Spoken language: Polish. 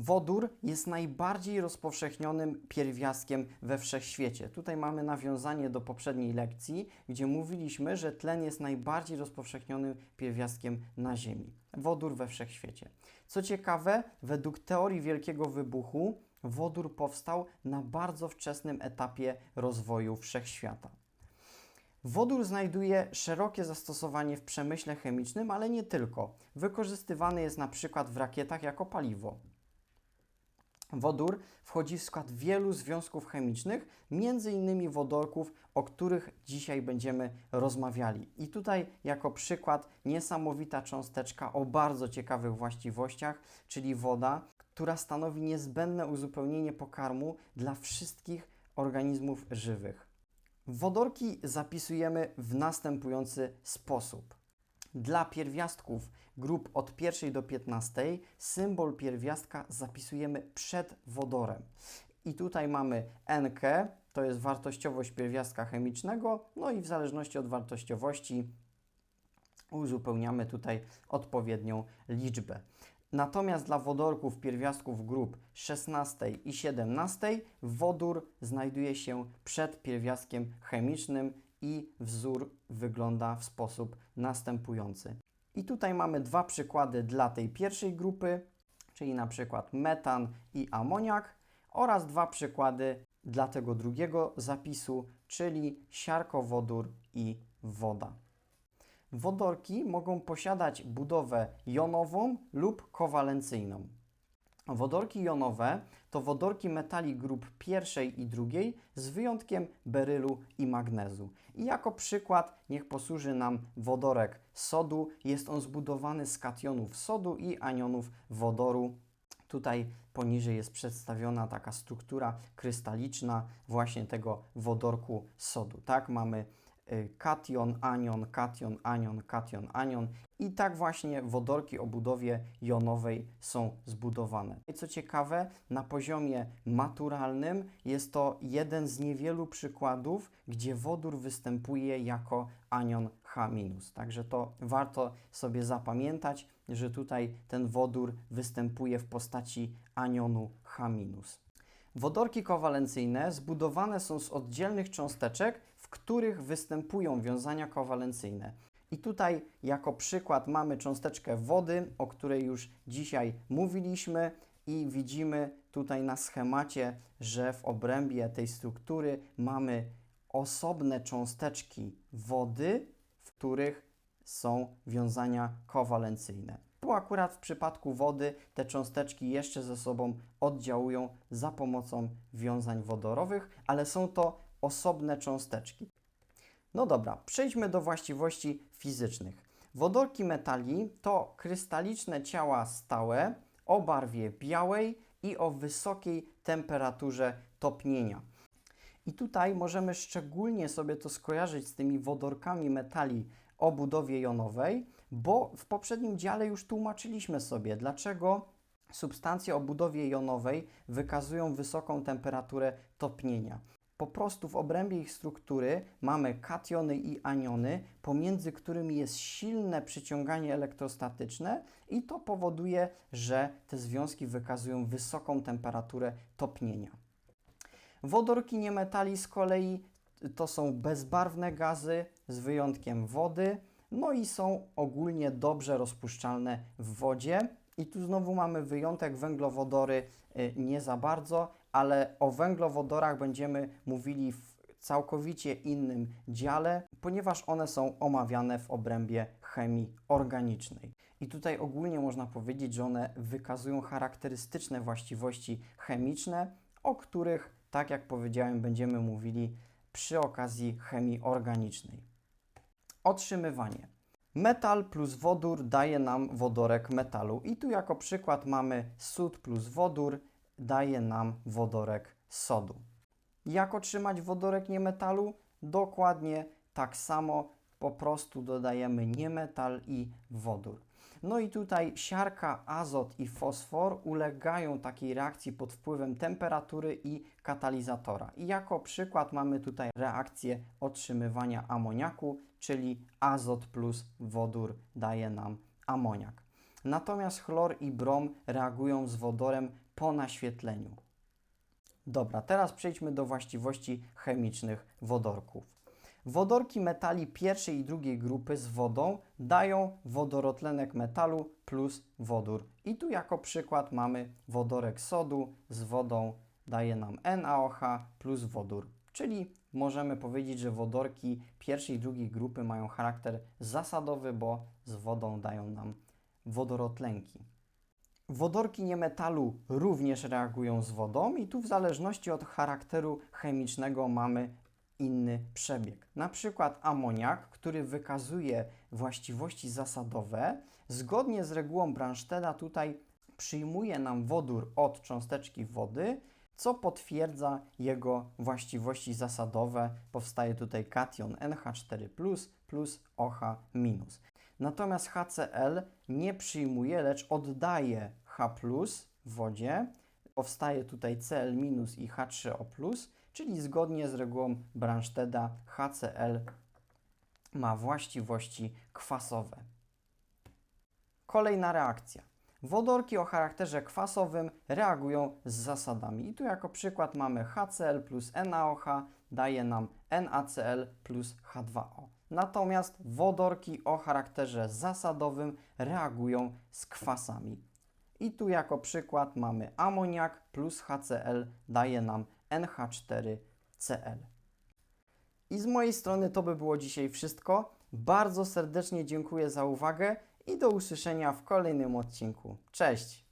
Wodór jest najbardziej rozpowszechnionym pierwiastkiem we wszechświecie. Tutaj mamy nawiązanie do poprzedniej lekcji, gdzie mówiliśmy, że tlen jest najbardziej rozpowszechnionym pierwiastkiem na Ziemi. Wodór we wszechświecie. Co ciekawe, według teorii Wielkiego Wybuchu, wodór powstał na bardzo wczesnym etapie rozwoju wszechświata. Wodór znajduje szerokie zastosowanie w przemyśle chemicznym, ale nie tylko. Wykorzystywany jest na przykład w rakietach jako paliwo. Wodór wchodzi w skład wielu związków chemicznych, między innymi wodorków, o których dzisiaj będziemy rozmawiali. I tutaj jako przykład niesamowita cząsteczka o bardzo ciekawych właściwościach, czyli woda, która stanowi niezbędne uzupełnienie pokarmu dla wszystkich organizmów żywych. Wodorki zapisujemy w następujący sposób. Dla pierwiastków grup od pierwszej do 15 symbol pierwiastka zapisujemy przed wodorem. I tutaj mamy NK, to jest wartościowość pierwiastka chemicznego, no i w zależności od wartościowości uzupełniamy tutaj odpowiednią liczbę. Natomiast dla wodorków pierwiastków grup 16 i 17 wodór znajduje się przed pierwiastkiem chemicznym i wzór wygląda w sposób następujący. I tutaj mamy dwa przykłady dla tej pierwszej grupy, czyli na przykład metan i amoniak oraz dwa przykłady dla tego drugiego zapisu, czyli siarkowodór i woda. Wodorki mogą posiadać budowę jonową lub kowalencyjną. Wodorki jonowe to wodorki metali grup pierwszej i drugiej z wyjątkiem berylu i magnezu. I jako przykład niech posłuży nam wodorek sodu. Jest on zbudowany z kationów sodu i anionów wodoru. Tutaj poniżej jest przedstawiona taka struktura krystaliczna właśnie tego wodorku sodu. Tak, mamy kation, anion, kation, anion, kation, anion. I tak właśnie wodorki o budowie jonowej są zbudowane. I co ciekawe, na poziomie maturalnym jest to jeden z niewielu przykładów, gdzie wodór występuje jako anion H-. Także to warto sobie zapamiętać, że tutaj ten wodór występuje w postaci anionu H-. Wodorki kowalencyjne zbudowane są z oddzielnych cząsteczek, w których występują wiązania kowalencyjne. I tutaj jako przykład mamy cząsteczkę wody, o której już dzisiaj mówiliśmy i widzimy tutaj na schemacie, że w obrębie tej struktury mamy osobne cząsteczki wody, w których są wiązania kowalencyjne. Tu akurat w przypadku wody te cząsteczki jeszcze ze sobą oddziałują za pomocą wiązań wodorowych, ale są to osobne cząsteczki. No dobra, przejdźmy do właściwości fizycznych. Wodorki metali to krystaliczne ciała stałe o barwie białej i o wysokiej temperaturze topnienia. I tutaj możemy szczególnie sobie to skojarzyć z tymi wodorkami metali o budowie jonowej, bo w poprzednim dziale już tłumaczyliśmy sobie, dlaczego substancje o budowie jonowej wykazują wysoką temperaturę topnienia. Po prostu w obrębie ich struktury mamy kationy i aniony, pomiędzy którymi jest silne przyciąganie elektrostatyczne i to powoduje, że te związki wykazują wysoką temperaturę topnienia. Wodorki niemetali z kolei to są bezbarwne gazy z wyjątkiem wody, no i są ogólnie dobrze rozpuszczalne w wodzie. I tu znowu mamy wyjątek węglowodory y, nie za bardzo, ale o węglowodorach będziemy mówili w całkowicie innym dziale, ponieważ one są omawiane w obrębie chemii organicznej. I tutaj ogólnie można powiedzieć, że one wykazują charakterystyczne właściwości chemiczne, o których, tak jak powiedziałem, będziemy mówili przy okazji chemii organicznej. Otrzymywanie. Metal plus wodór daje nam wodorek metalu. I tu jako przykład mamy sód plus wodór daje nam wodorek sodu. Jak otrzymać wodorek niemetalu? Dokładnie tak samo, po prostu dodajemy niemetal i wodór. No i tutaj siarka, azot i fosfor ulegają takiej reakcji pod wpływem temperatury i katalizatora. I jako przykład mamy tutaj reakcję otrzymywania amoniaku, czyli azot plus wodór daje nam amoniak. natomiast chlor i brom reagują z wodorem po naświetleniu. Dobra, teraz przejdźmy do właściwości chemicznych wodorków. Wodorki metali pierwszej i drugiej grupy z wodą dają wodorotlenek metalu plus wodór. I tu jako przykład mamy wodorek sodu z wodą daje nam NaOH plus wodór. Czyli możemy powiedzieć, że wodorki pierwszej i drugiej grupy mają charakter zasadowy, bo z wodą dają nam wodorotlenki. Wodorki niemetalu również reagują z wodą i tu w zależności od charakteru chemicznego mamy inny przebieg. Na przykład amoniak, który wykazuje właściwości zasadowe, zgodnie z regułą Brannstedta tutaj przyjmuje nam wodór od cząsteczki wody, co potwierdza jego właściwości zasadowe. Powstaje tutaj kation NH4 plus OH. Natomiast HCl nie przyjmuje, lecz oddaje H w wodzie. Powstaje tutaj Cl i H3O czyli zgodnie z regułą Brannstedta HCl ma właściwości kwasowe. Kolejna reakcja. Wodorki o charakterze kwasowym reagują z zasadami. I tu jako przykład mamy HCl plus NaOH daje nam NaCl plus H2O. Natomiast wodorki o charakterze zasadowym reagują z kwasami. I tu jako przykład mamy amoniak plus HCl daje nam NH4Cl. I z mojej strony to by było dzisiaj wszystko. Bardzo serdecznie dziękuję za uwagę i do usłyszenia w kolejnym odcinku. Cześć!